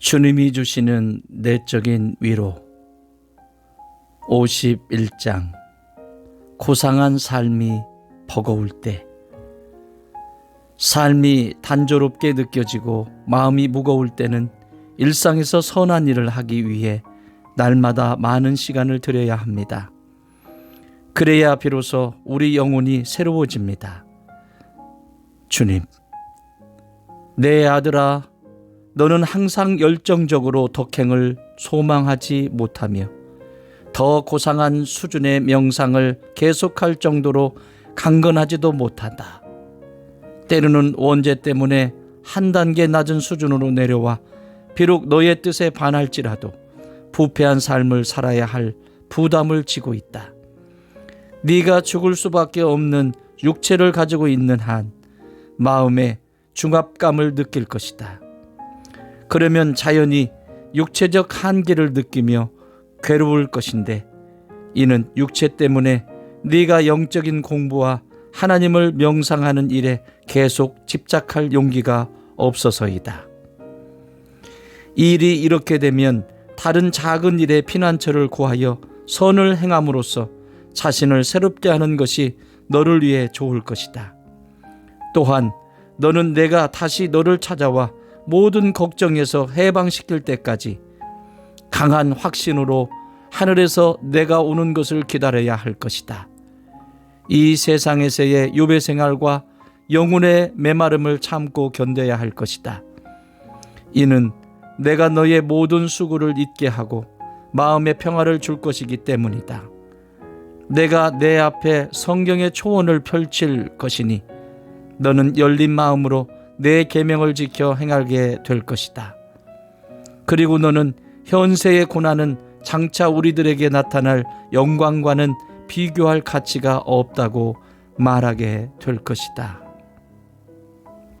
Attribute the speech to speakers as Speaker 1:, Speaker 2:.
Speaker 1: 주님이 주시는 내적인 위로 51장 고상한 삶이 버거울 때 삶이 단조롭게 느껴지고 마음이 무거울 때는 일상에서 선한 일을 하기 위해 날마다 많은 시간을 들여야 합니다. 그래야 비로소 우리 영혼이 새로워집니다. 주님, 내 아들아, 너는 항상 열정적으로 덕행을 소망하지 못하며 더 고상한 수준의 명상을 계속할 정도로 강건하지도 못한다. 때로는 원죄 때문에 한 단계 낮은 수준으로 내려와 비록 너의 뜻에 반할지라도 부패한 삶을 살아야 할 부담을 지고 있다. 네가 죽을 수밖에 없는 육체를 가지고 있는 한 마음에 중압감을 느낄 것이다. 그러면 자연히 육체적 한계를 느끼며 괴로울 것인데 이는 육체 때문에 네가 영적인 공부와 하나님을 명상하는 일에 계속 집착할 용기가 없어서이다. 일이 이렇게 되면 다른 작은 일에 피난처를 구하여 선을 행함으로써 자신을 새롭게 하는 것이 너를 위해 좋을 것이다. 또한 너는 내가 다시 너를 찾아와 모든 걱정에서 해방시킬 때까지 강한 확신으로 하늘에서 내가 오는 것을 기다려야 할 것이다. 이 세상에서의 유배 생활과 영혼의 메마름을 참고 견뎌야 할 것이다. 이는 내가 너의 모든 수고를 잊게 하고 마음의 평화를 줄 것이기 때문이다. 내가 내 앞에 성경의 초원을 펼칠 것이니 너는 열린 마음으로 내 계명을 지켜 행하게 될 것이다. 그리고 너는 현세의 고난은 장차 우리들에게 나타날 영광과는 비교할 가치가 없다고 말하게 될 것이다.